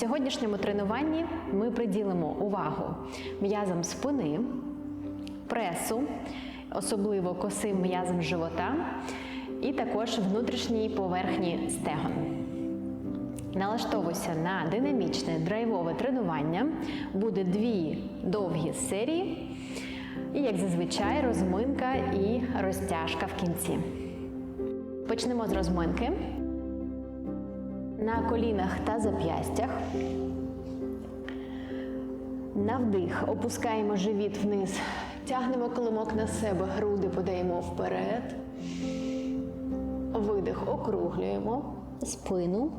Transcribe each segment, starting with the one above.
Сьогоднішньому тренуванні ми приділимо увагу м'язам спини, пресу, особливо косим м'язам живота, і також внутрішній поверхні стегон. Налаштовуйся на динамічне драйвове тренування. Буде дві довгі серії. І, як зазвичай, розминка і розтяжка в кінці. Почнемо з розминки. На колінах та зап'ястях. На вдих опускаємо живіт вниз, тягнемо килимок на себе, груди подаємо вперед. Видих округлюємо спину.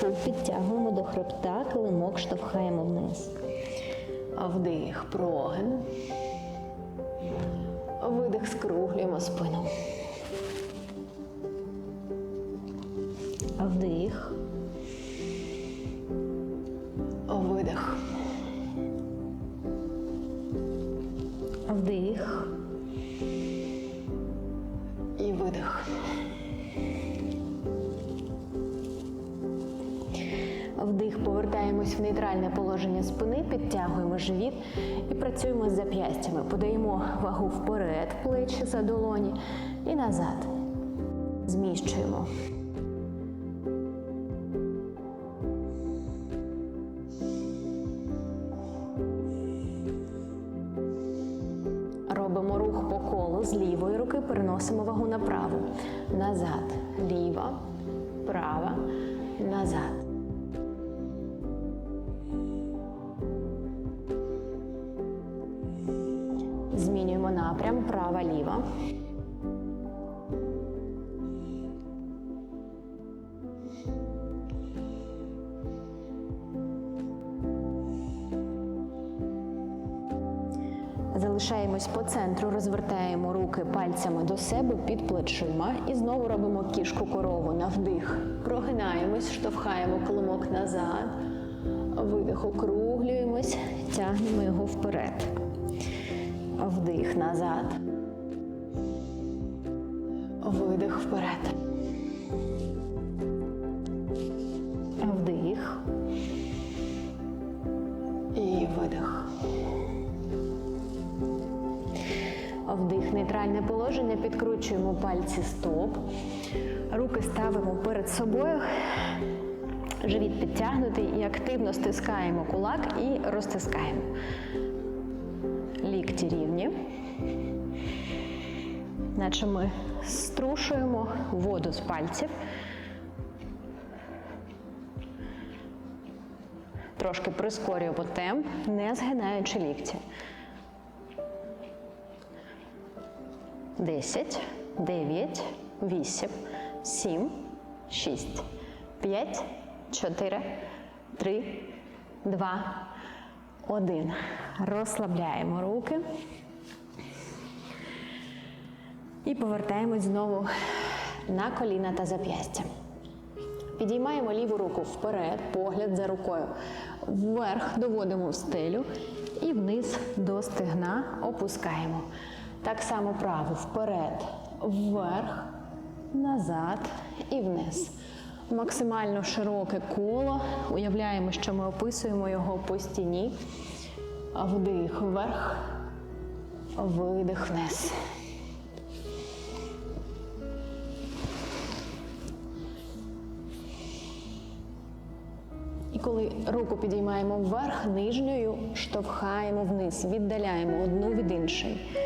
Пуп підтягуємо до хребта, килимок штовхаємо вниз. Вдих, прогин. Видих, скруглюємо спину. І назад. Зміщуємо. Робимо рух по колу з лівої руки, переносимо вагу на праву. Назад. Ліва, права, назад. Розвертаємо руки пальцями до себе під плечима і знову робимо кішку корову на вдих. Прогинаємось, штовхаємо килимок назад. Видих, округлюємось, тягнемо його вперед. Вдих назад. Видих вперед. Вдих. Нейтральне положення, підкручуємо пальці стоп. Руки ставимо перед собою. Живіт підтягнутий і активно стискаємо кулак і розтискаємо. Лікті рівні. Наче ми струшуємо воду з пальців. Трошки прискорюємо темп, не згинаючи лікті. 10, 9, 8, 7, 6, 5, 4, 3, 2, 1. Розслабляємо руки. І повертаємось знову на коліна та зап'ястя. Підіймаємо ліву руку вперед, погляд за рукою. Вверх доводимо в стелю і вниз до стегна опускаємо. Так само праву вперед, вверх, назад і вниз. Максимально широке коло. Уявляємо, що ми описуємо його по стіні. Вдих вверх, видих вниз. І коли руку підіймаємо вверх, нижньою штовхаємо вниз, віддаляємо одну від іншої.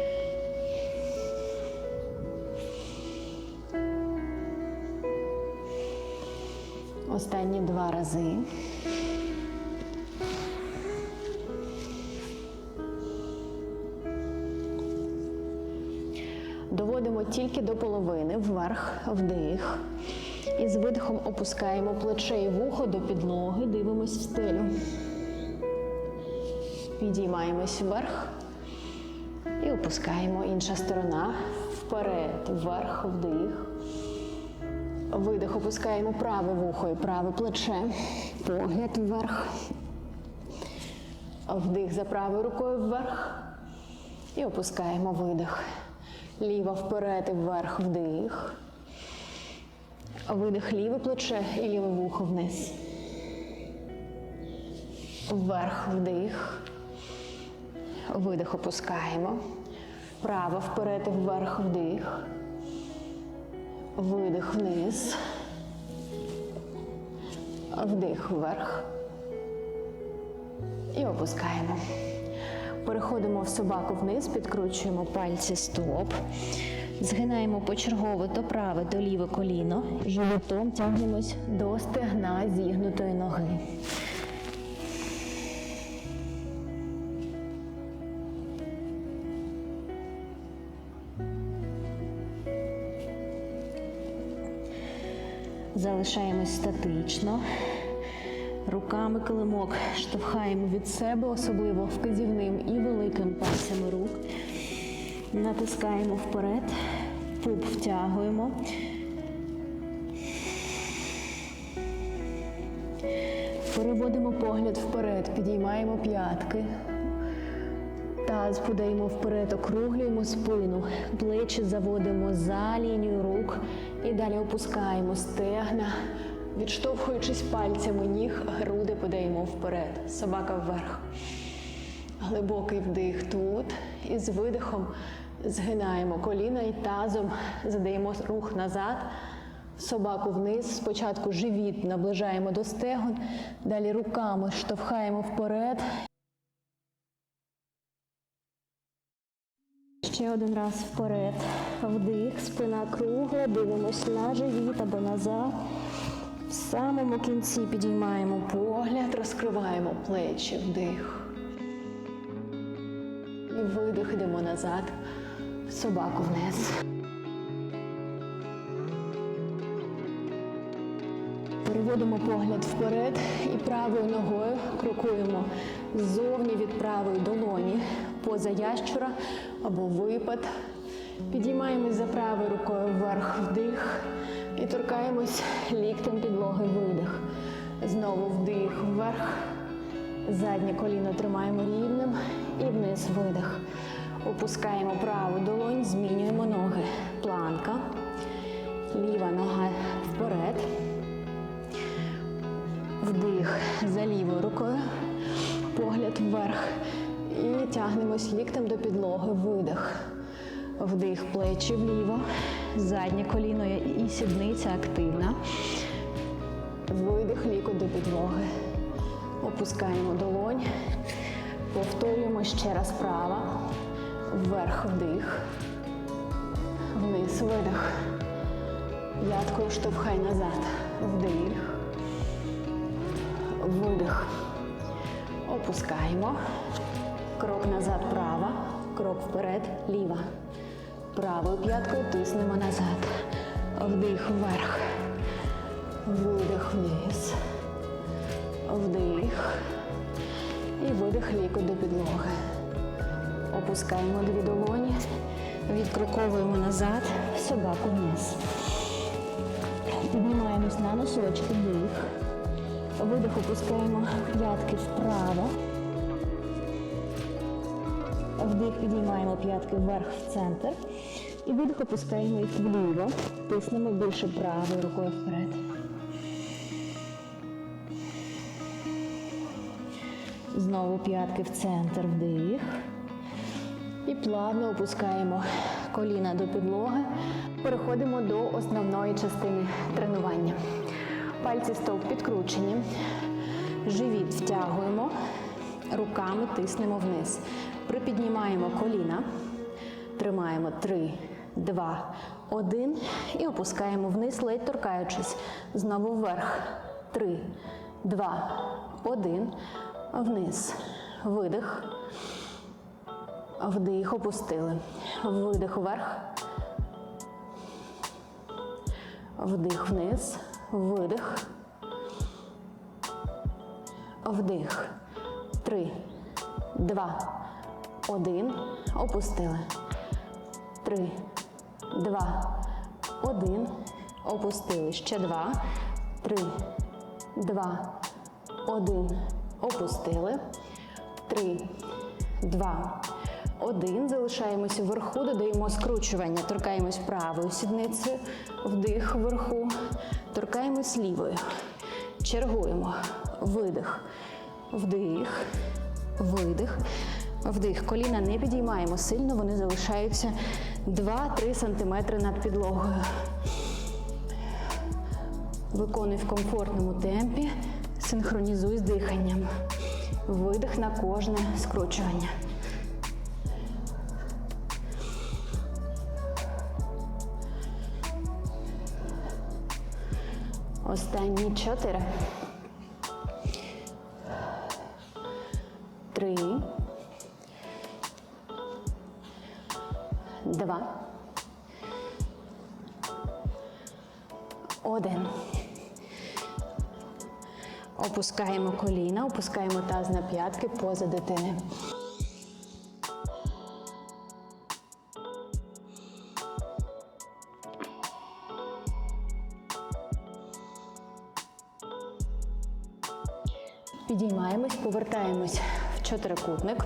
Останні два рази. Доводимо тільки до половини, вверх, вдих. І з видихом опускаємо плече і вухо до підлоги, дивимось в стелю. Підіймаємось вверх і опускаємо інша сторона. Вперед, вверх, вдих. Видих, опускаємо праве вухо і праве плече. Погляд вверх. Вдих за правою рукою вверх. І опускаємо видих. Ліва вперед і вверх вдих. Видих ліве плече і ліве вухо вниз. Вверх вдих. Видих опускаємо. Право вперед і вверх вдих. Видих вниз. Вдих вверх. І опускаємо. Переходимо в собаку вниз, підкручуємо пальці стоп. Згинаємо почергово то праве, то ліве коліно. Животом тягнемось До стегна зігнутої ноги. Залишаємось статично. Руками килимок штовхаємо від Себе особливо вказівним і великим пальцями рук. Натискаємо вперед, пуп втягуємо. Переводимо погляд вперед, підіймаємо п'ятки. Таз подаємо вперед, округлюємо спину, плечі заводимо за лінію рук і далі опускаємо стегна, відштовхуючись пальцями ніг, груди подаємо вперед, собака вверх. Глибокий вдих тут і з видихом згинаємо коліна і тазом задаємо рух назад, собаку вниз. Спочатку живіт наближаємо до стегон, далі руками штовхаємо вперед. Ще один раз вперед. Вдих, спина кругла, дивимось на живіт або назад. В самому кінці підіймаємо Погляд, розкриваємо плечі, вдих. І видих, йдемо назад, собаку вниз. Переводимо погляд вперед і правою ногою крокуємо ззовні від правої долоні, поза ящура або випад. Підіймаємось за правою рукою вверх вдих і торкаємось ліктем підлоги видих. Знову вдих вверх. Заднє коліно тримаємо рівним і вниз видих. Опускаємо праву долонь, змінюємо ноги. Планка. Ліва нога вперед. Вдих за лівою рукою. Погляд вверх. І тягнемось ліктем до підлоги. Видих. Вдих плечі вліво. Заднє коліно і сідниця активна. Видих лікоть до підлоги. Опускаємо долонь. Повторюємо ще раз права. Вверх вдих. Вниз видих. П'яткою штовхай назад. Вдих. Видих. Опускаємо. Крок назад права. Крок вперед ліва. Правою п'яткою тиснемо назад. Вдих вверх. Видих вниз. Вдих. І видих лікоть до підлоги. Опускаємо дві долоні. Відкроковуємо назад, собаку вниз. Піднімаємось на носочки, вдих. Видих опускаємо п'ятки вправо. Вдих підіймаємо п'ятки вверх в центр. І видих опускаємо їх вліво. Тиснемо більше правою рукою вперед. Знову п'ятки в центр, вдих. І плавно опускаємо коліна до підлоги. Переходимо до основної частини тренування. Пальці стоп підкручені. Живіт втягуємо, руками тиснемо вниз. Припіднімаємо коліна. Тримаємо 3, 2, 1 і опускаємо вниз, ледь торкаючись. Знову вверх. 3, 2, 1. Вниз. Видих. Вдих, опустили. Видих вверх. Вдих вниз. Видих. Вдих. Три, два, один. Опустили. Три, два, один. Опустили. Ще два. Три, два, один. Опустили. Три, два, Один. Залишаємося вверху, додаємо скручування. Торкаємось правою сідницею. Вдих вверху. Торкаємось лівою. Чергуємо. Видих. Вдих. Видих. Вдих. Коліна не підіймаємо сильно, вони залишаються 2-3 см над підлогою. Виконуй в комфортному темпі, синхронізуй з диханням. Видих на кожне скручування. Останні чотири. Три. Два. Один. Опускаємо коліна, опускаємо таз на п'ятки поза дитини. Підіймаємось, повертаємось в чотирикутник,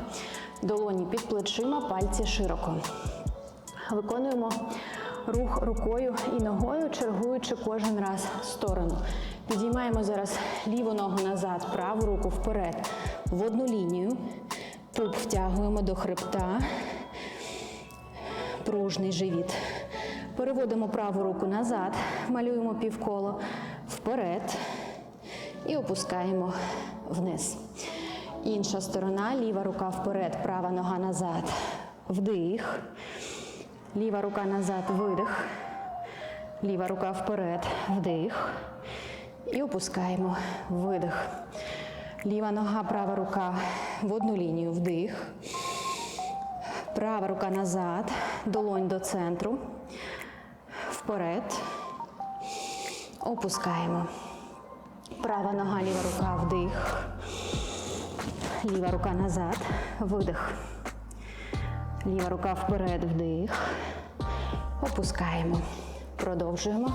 долоні під плечима, пальці широко. Виконуємо рух рукою і ногою, чергуючи кожен раз сторону. Підіймаємо зараз ліву ногу назад, праву руку вперед в одну лінію. Пуп втягуємо до хребта, пружний живіт. Переводимо праву руку назад, малюємо півколо вперед і опускаємо вниз. Інша сторона, ліва рука вперед, права нога назад. Вдих. Ліва рука назад, видих. Ліва рука вперед, вдих. І опускаємо видих. Ліва нога, права рука в одну лінію, вдих. Права рука назад, долонь до центру. Вперед. Опускаємо. Права нога, ліва рука, вдих. Ліва рука назад, видих. Ліва рука вперед, вдих. Опускаємо. Продовжуємо.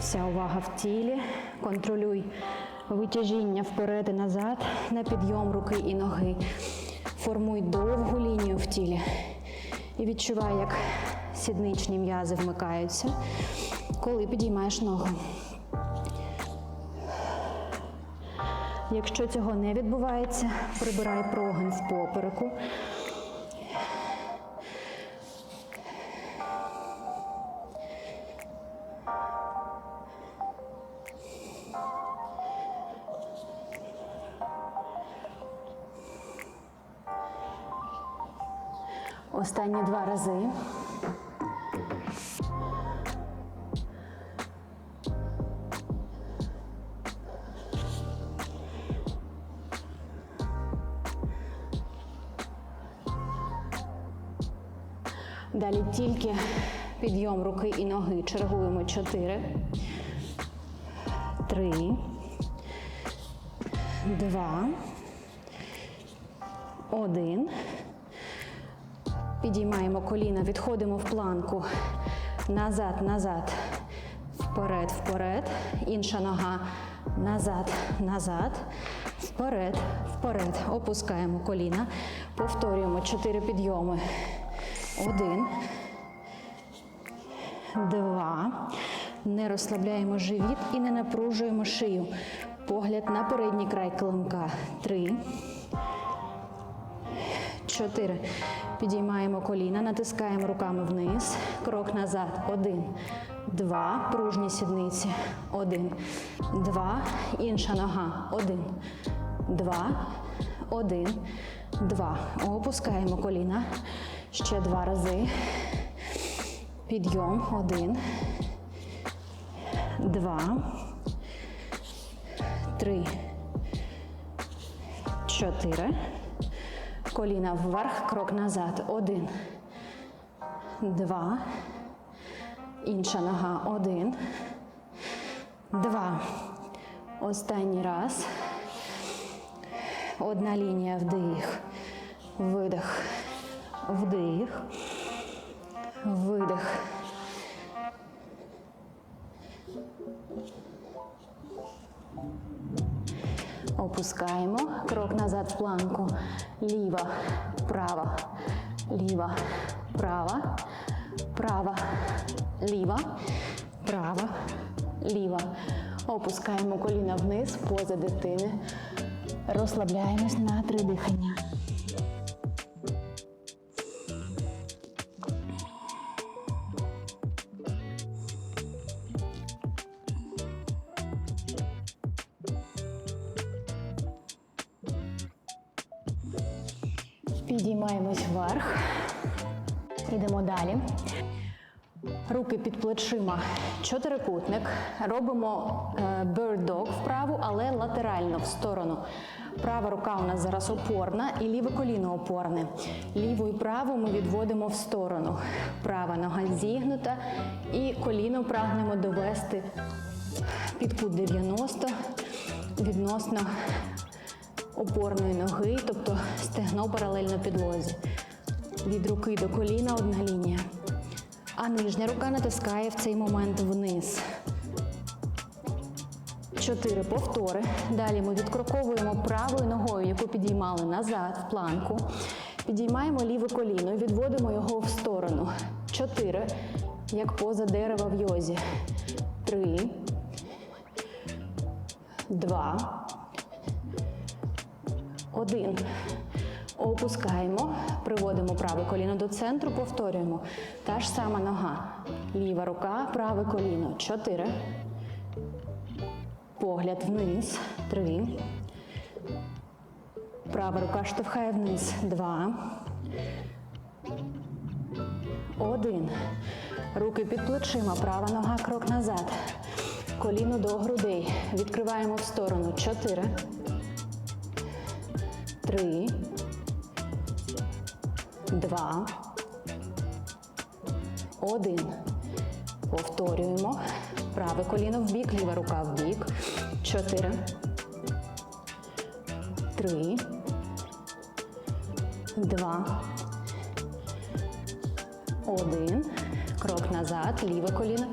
Вся увага в тілі. Контролюй витяжіння вперед і назад на підйом руки і ноги. Формуй довгу лінію в тілі. І відчувай, як сідничні м'язи вмикаються, коли підіймаєш ногу. Якщо цього не відбувається, прибирай прогин в попереку. Останні два рази. Далі тільки підйом руки і ноги. Чергуємо чотири. Три. Два. Один. Підіймаємо коліна, відходимо в планку. Назад, назад. Вперед, вперед. Інша нога. Назад, назад. Вперед, вперед. Опускаємо коліна. Повторюємо чотири підйоми. Один. Два. Не розслабляємо живіт і не напружуємо шию. Погляд на передній край килимка. Три. Чотири. Підіймаємо коліна, натискаємо руками вниз. Крок назад. Один. Два. Пружні сідниці. Один. Два. Інша нога. Один. Два. Один. Два. Опускаємо коліна. Ще два рази. Підйом. Один. Два. Три. Чотири. Коліна вверх, крок назад. Один. Два. Інша нога. Один. Два. Останній раз. Одна лінія вдих. Видих вдих, видих. Опускаємо. Крок назад в планку. Ліва, права, ліва, права, права, ліва, права, ліва. Опускаємо коліна вниз, поза дитини. Розслабляємось на три дихання. Плечима, чотирикутник. Робимо е, bird dog вправу, але латерально в сторону. Права рука у нас зараз опорна і ліве коліно опорне. Ліву і праву ми відводимо в сторону. Права нога зігнута і коліно прагнемо довести під кут 90 відносно опорної ноги, тобто стегно паралельно підлозі. Від руки до коліна одна лінія. А нижня рука натискає в цей момент вниз. Чотири повтори. Далі ми відкроковуємо правою ногою, яку підіймали назад в планку. Підіймаємо ліве коліно і відводимо його в сторону. Чотири. Як поза дерева в йозі. Три. Два. Один. Опускаємо, приводимо праве коліно до центру, повторюємо. Та ж сама нога. Ліва рука, праве коліно. Чотири. Погляд вниз. Три. Права рука штовхає вниз. Два. Один. Руки під плечима. Права нога крок назад. Коліно до грудей. Відкриваємо в сторону. Чотири. Три. Два. Один. Повторюємо. Праве коліно в бік, ліва рука в бік. Чотири. Три. Два. Один. Крок назад. Ліве коліно.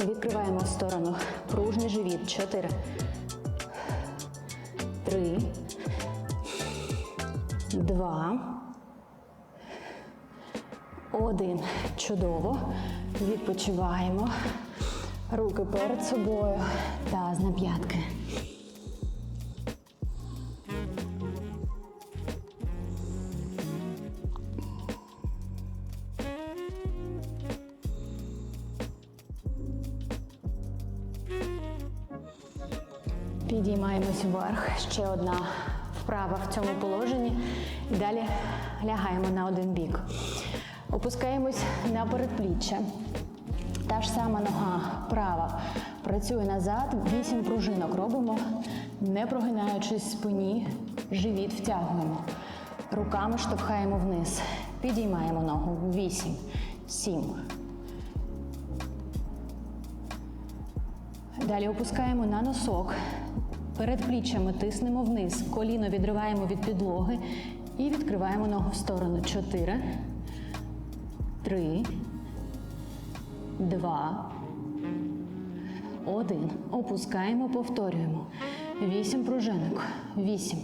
Відкриваємо в сторону. Пружний живіт. Чотири. Три. Два. Один. Чудово. Відпочиваємо. Руки перед собою. Таз на п'ятки. Підіймаємось вверх. Ще одна вправа в цьому положенні. І далі лягаємо на один бік. Опускаємось на передпліччя. Та ж сама нога права. Працює назад. Вісім пружинок робимо, не прогинаючись спині, живіт втягуємо. Руками штовхаємо вниз. Підіймаємо ногу. Вісім, сім. Далі опускаємо на носок. Перед пліччями тиснемо вниз. Коліно відриваємо від підлоги і відкриваємо ногу в сторону. Чотири. Три. Два. Один. Опускаємо, повторюємо. Вісім пружинок. Вісім.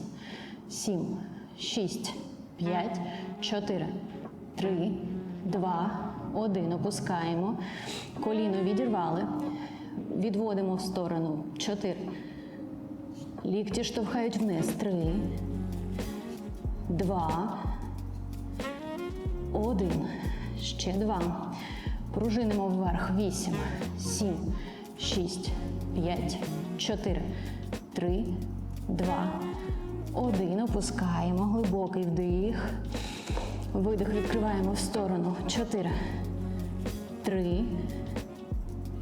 Сім. Шість. П'ять. Чотири. Три. Два. Один. Опускаємо. Коліно відірвали. Відводимо в сторону. Чотири. Лікті штовхають вниз. Три. Два. Один. Ще два. Пружинимо вверх. Вісім. Сім. Шість. П'ять. Чотири. Три. Два. Один. Опускаємо. Глибокий вдих. Видих відкриваємо в сторону. Чотири. Три.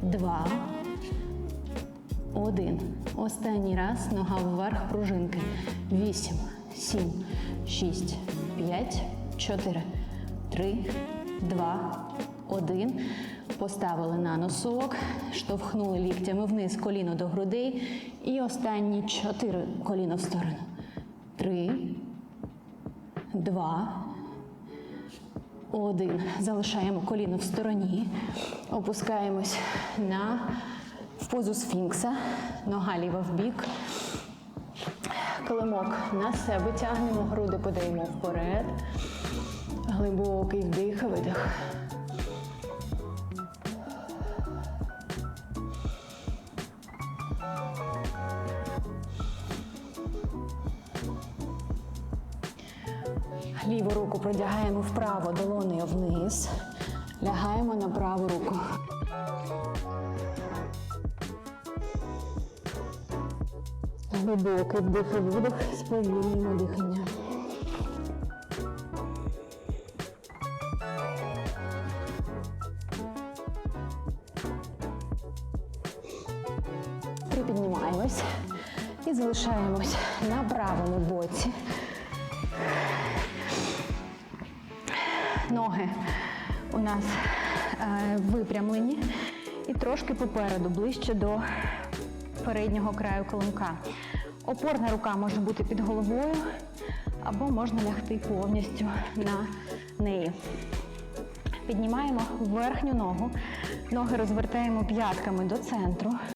Два. Один. Останній раз нога вверх пружинки. Вісім, сім, шість, п'ять, чотири, три, два, один. Поставили на носок, штовхнули ліктями вниз коліно до грудей. І останні чотири коліно в сторону. Три, два, один. Залишаємо коліно в стороні. Опускаємось на в позу сфінкса. Нога ліва в бік. килимок на себе тягнемо, груди подаємо вперед. Глибокий вдих видих. Ліву руку продягаємо вправо долонею вниз. Лягаємо на праву руку. Глибокий вдих і видих, сповільнюємо дихання. Припіднімаємось і залишаємось на правому боці. Ноги у нас е, випрямлені і трошки попереду, ближче до переднього краю колонка. Опорна рука може бути під головою або можна лягти повністю на неї. Піднімаємо верхню ногу, ноги розвертаємо п'ятками до центру.